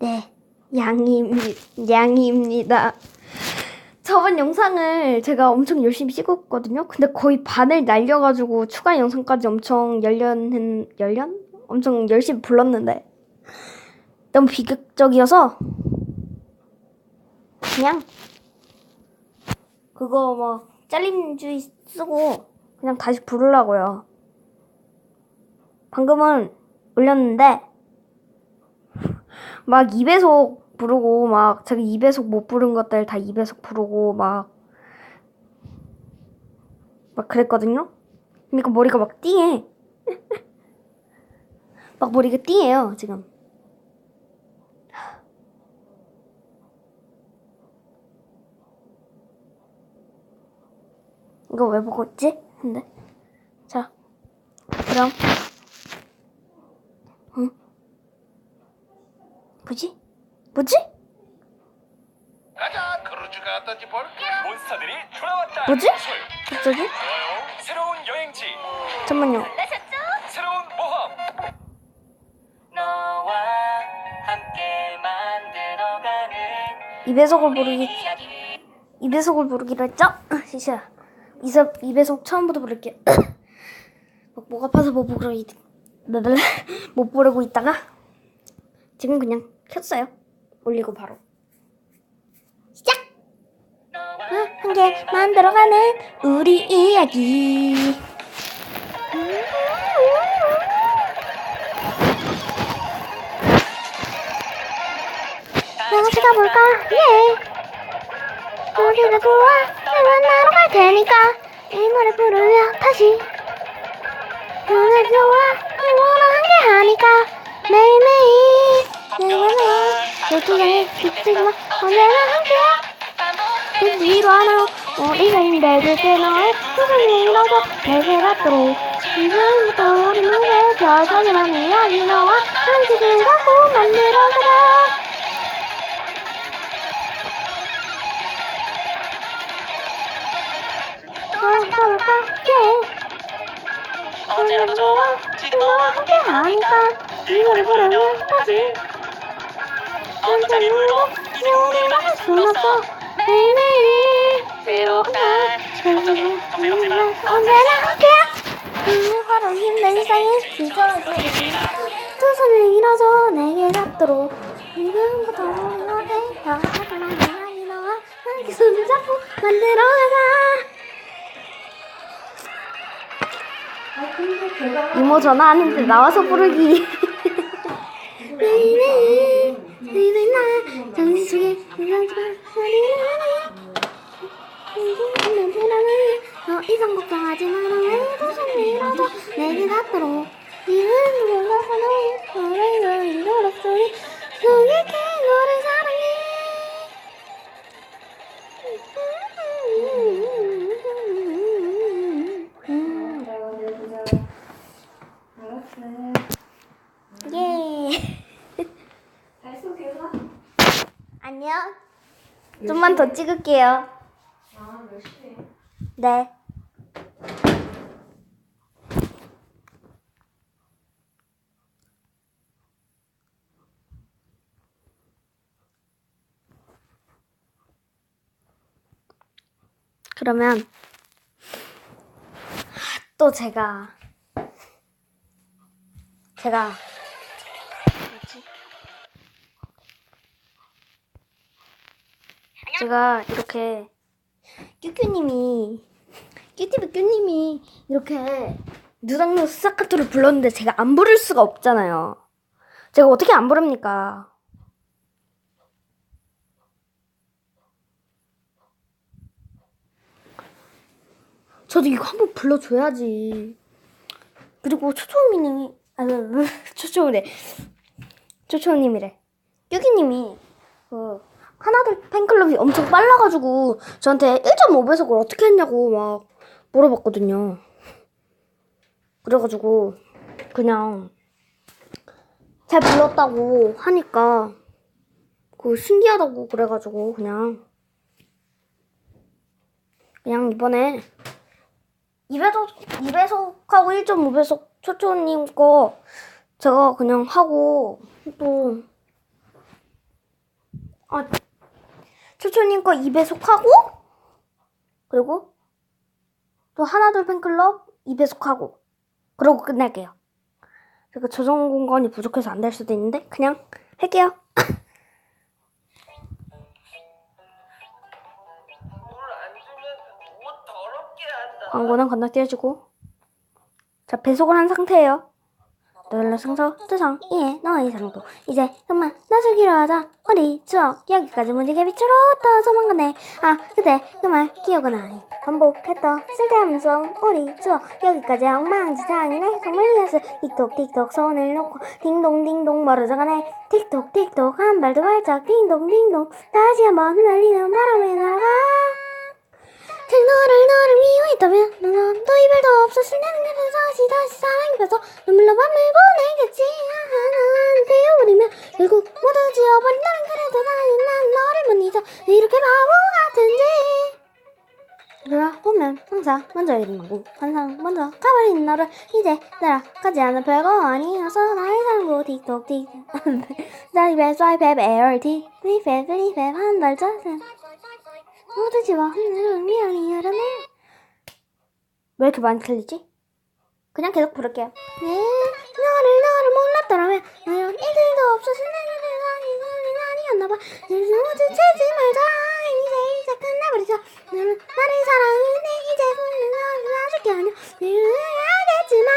네, 양이입니, 양이입니다. 저번 영상을 제가 엄청 열심히 찍었거든요. 근데 거의 반을 날려가지고 추가 영상까지 엄청 열연, 열연? 엄청 열심히 불렀는데 너무 비극적이어서 그냥 그거 막 잘림주의 쓰고 그냥 다시 부르려고요. 방금은 올렸는데 막 2배속 부르고 막 제가 2배속 못 부른 것들 다 2배속 부르고 막 막 그랬거든요. 그러니까 머리가 막 띵해. 막 머리가 띵해요 지금. 이거 왜 보고 있지? 근데 자 그럼 응 뭐지? 뭐지? 가자 크루즈가 어떤지 볼까? 몬스터들이 돌아왔다. 뭐지? 술, 갑자기? 좋아요. 새로운 여행지. 잠만요. 새로운 모험. 너와 함께 만들어가는 2배속을 부르기 이야기. 2배속을 부르기로 했죠? 시시야 2배, 2배속 처음부터 부를게 막목 아파서 못 부르고 있... 못 부르고 있다가? 지금 그냥 켰어요 올리고 바로. 시작! 너와 함께 만들어가는 우리 이야기. 나가시다 볼까? 예. 우리가 좋아 날 만나러 갈 테니까 이 노래 부르며 다시. 오늘 좋아 함께 하니까 매일매일 내가 열두장에 비치지만 언제나 함께야 그 위로 하나 우리가 힘들을 때 너의 소중히 일어서 내게 갖도록 지금부터 우리 눈에 별소리만 이야기 너와 한식을 갖고 만들어가자 볼까? 예. 언제나 좋아 지금 너와 함께 하니까 이거를 부르면 다시 언제나 힘든 두 손을 내게 잡도록 지금부터 너의 너와 함께 잡고 만들어가자 이모 전화 하는데 나와서 부르기 나 정신 속에 이상한 소리를 하네 이제는 불안해 더 이상 걱정하지 마라 왜도 손이라도 내게 닿도록 더 찍을게요. 네. 그러면 또 제가 제가 뭐지? 제가 이렇게 큐큐님이 큐티브 큐님이 이렇게 누당누 스사카토를 불렀는데 제가 안 부를 수가 없잖아요. 제가 어떻게 안 부릅니까? 저도 이거 한번 불러줘야지. 그리고 초초님이 아 초초래 초초님이래 큐기님이 그 하나둘 팬클럽이 엄청 빨라가지고 저한테 1.5배속을 어떻게 했냐고 막 물어봤거든요. 그래가지고 그냥 잘 불렀다고 하니까 그 신기하다고 그래가지고 그냥 그냥 이번에 2배속, 2배속하고 1.5배속 초초님 거 제가 그냥 하고 또 어, 초초님 거 2배속하고, 그리고 또 하나둘 팬클럽 2배속하고, 그러고 끝낼게요. 그리고 조정 공간이 부족해서 안 될 수도 있는데, 그냥 할게요. 광고는 건너뛰어주고. 자, 배속을 한 상태예요. 상서 투성 이해 너의 상도. 이제 그만 나서기로 하자. 우리 추억 여기까지 무지개 빛으로 떠서만 가네. 아 그때 그말 기억은 아니 반복했던 쓸데없는 송 우리 추억 여기까지 엉망진창이네 정말 이해서 틱톡 틱톡 손을 놓고 딩동 딩동 멀어져 가네. 틱톡 틱톡 한 발도 발짝 딩동 딩동. 다시 한번 흩날리는 바람에 날아가 그 너를 너를 미워했다면 넌 또 이별도 없었을 그래서 다시 다시 사랑이 펴서 눈물로 밤을 보내겠지. 하나는 되어버리면 결국 모두 지워버린다는 그래도 나는 난 너를 못 잊어 왜 이렇게 바보 같은지. 돌아보면 항상 먼저 이름하고 항상 먼저 가버린 너를 이제 따라가지 않은 별거 아니어서 나의 삶고 틱톡 틱톡 스와이프 스와이프 LT 프리페 프리페 한달 전에 지워 하늘은 미안이 여름에 왜 이렇게 많이 틀리지? 그냥 계속 부를게요. 네. 너를 너를 몰랐더라면 나는 이들도 없었을 내가 아니는 아니었나봐. 이제 모두 채지 말자. 이제 이제 끝나버리자. 너는 나를 사랑해. 이제 후는 놔줄게 아니야. 내가 알겠지만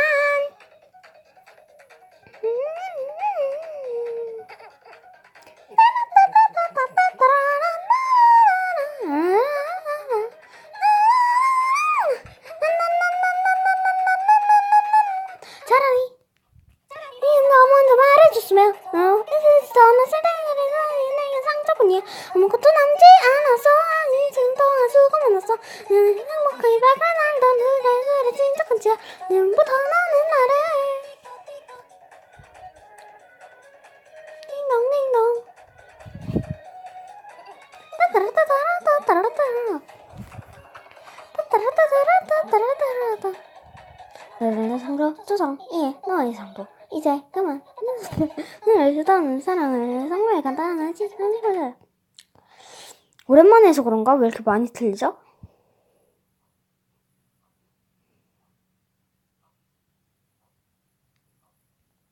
따따라따따라따따라따라 너를 상도 조성 이해 너의 상도 이제 그만. 늘 주던 사랑을 정말 간단한 걸려요. 오랜만에 해서 그런가? 왜 이렇게 많이 틀리죠?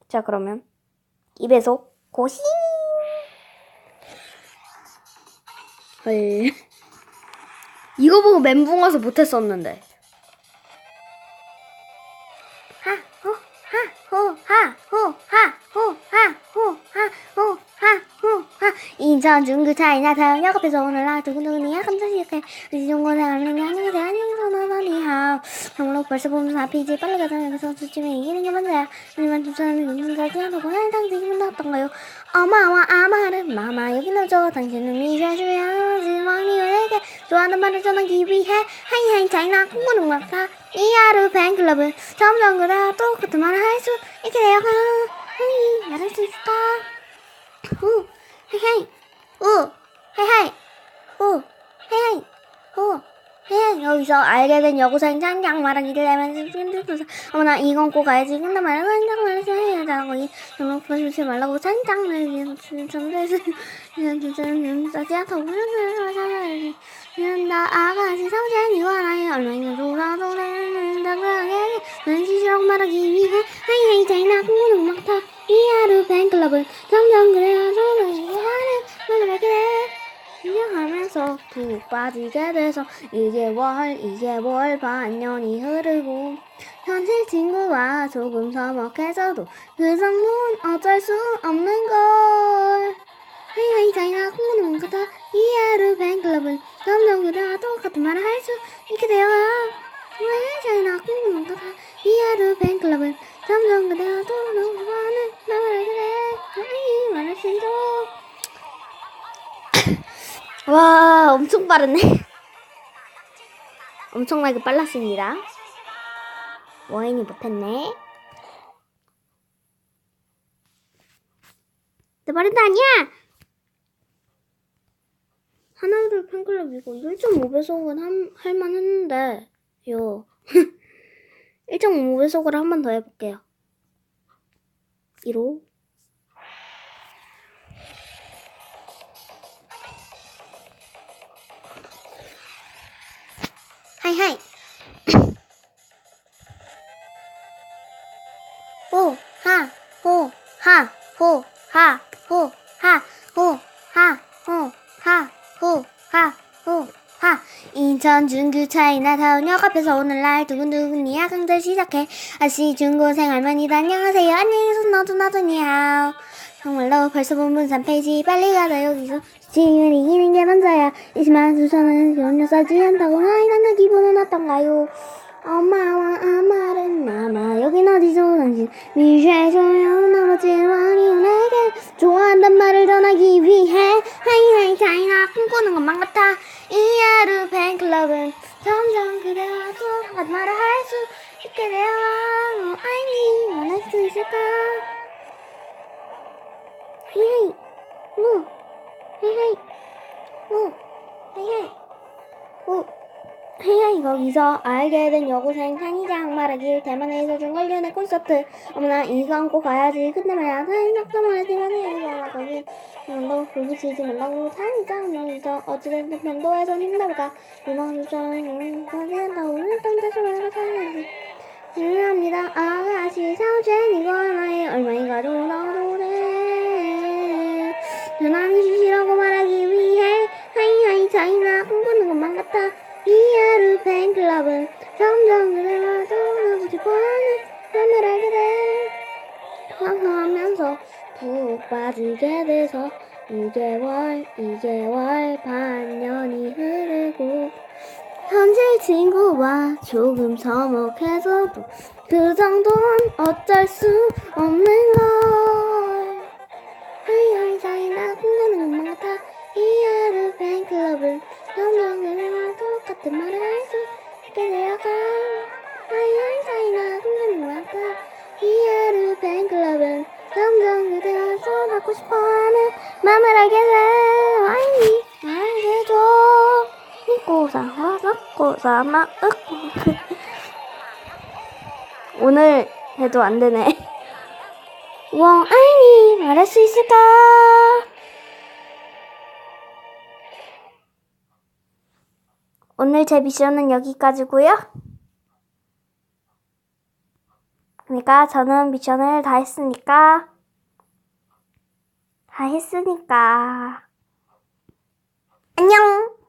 자 그러면 2배속 고시 헐. 이거 보고 멘붕 와서 못했었는데 인천 중구 차이나 태역 앞에서 오늘 나 두근두근이야 깜짝이야 이중고생 알림이 아니면 어디하 정로 벌써 보면서 앞이지 빨리 가자 여기서 주쯤에 이기는 게 먼저야 하지만 주차는 눈물까지 하고 한상 지기분 나왔던가요 어마와 아마는 마마 여기 넣어줘 당신은 미샤주야 지망이에게 좋아하는 말을 전하기 위해 하이하이 차이나 콩고는 막사 이 하루 팬클럽은 점점 그래 똑같은 말을 할 수 있게 되어 하이 말할 수 있을까 우 헤이헤이 우 헤이헤이. 우 헤이헤이. 우 헤이헤이. 여기서 알게 된 여고생 장장 말하기를 내면서 힘들어서. 어머나 이건 꼭 알지. 근데 말은 장장 말해서 해야자고. 이 너무 보시지 말라고 장장을 전대서. 진짜는 싸지 않다고 그러는 나 아가씨 성재니 와라이 얼마나 돌아도 내는 당당하게 난 지시라고 말하기 위해 하이하이. 차이나 공부는 막타. 이 하루 팬클럽은 점점 그래야 저는 하는 말을 그래. 인정하면서 푹 빠지게 돼서 2개월 2개월 반년이 흐르고 현실 친구와 조금 서먹해져도 그 정도는 어쩔 수 없는 걸. 하이하이 차이나 공부는 막타 이 하루 팬클럽은 점점 그래야 똑같은 말을 할 수 있게 되어. 하이하이 차이나 공부는 막타 이 하루 팬클럽은 점점 그래야 또 너무 많은 말을 그래. 하이 말할 수 있어 와, 엄청 빠르네. 엄청나게 빨랐습니다. 와인이 못했네. 내 말은 아니야! 하나둘 팬클럽 이거 1.5배속은 할만 했는데, 요. 1.5배속으로 한 번 더 해볼게요. 1호. 하이 하이 호, 하, 호, 하, 호, 하, 호, 하, 호, 하, 호, 하, 호, 하, 호, 하. 인천 중구 차이나 타운역 앞에서 오늘날 두근두근 이야강들 시작해. 아시 중고생 할머니들 안녕하세요. 안녕히 계세요. 너도 나도 니하오. 정말로 벌써 본문 3페이지 빨리 가자 여기서 지금은 이기는 게 먼저야. 20만 수천은 연료 싸지 않다고 하이라는 기분은 어떤가요? 엄마와 아마는 남아 여긴 어디서 당신 미쉐 조용 나머지만이 내게 좋아한단 말을 전하기 위해 하이하이 차이나 꿈꾸는 것만 같아. 이 하루 팬클럽은 점점 그대와 또한 말을 할 수 있게 되어. 어, 아이니 원할 수 있을까 헤이헤이 거기서 알게 된 여고생 한이장 말하길 대만에서 중걸련의 콘서트. 어머나 이건 꼭 가야지. 근데 말야 사인작성을 대만에 거기 너 불붙이지 말라고 사니까 여기서 어찌됐든 편도에서 힘들까 주전 관계한다 오늘 땀 다시 말가 사야지. 죄송합니다. 아가씨 사오젠 이거 하나에 나도 돼 전화니 주시라고 말하기 위해 하이하이 차이나 꿈꾸는 것만 같아. 이 하루 팬클럽은 점점 그대와 떠나고 싶어하는 꿈을 알게 돼. 황성하면서 푹 빠지게 돼서 2개월 2개월 반년이 흐르고 현재 친구와 조금 서먹해서도 그 정도는 어쩔 수 없는 걸 수 있게 되어가 하이하이 사이나 꿈꾸는 것만 같아 이 하루 팬클럽은 점점 그대와 쏘받고 싶어하는 맘을 알게 돼 아이니 알게 줘 믿고 사와 섞고 사마 으 오늘 해도 안 되네. 웡 아이니 말할 수 있을까? 오늘 제 미션은 여기까지고요. 그러니까 저는 미션을 다 했으니까 다 했으니까 안녕.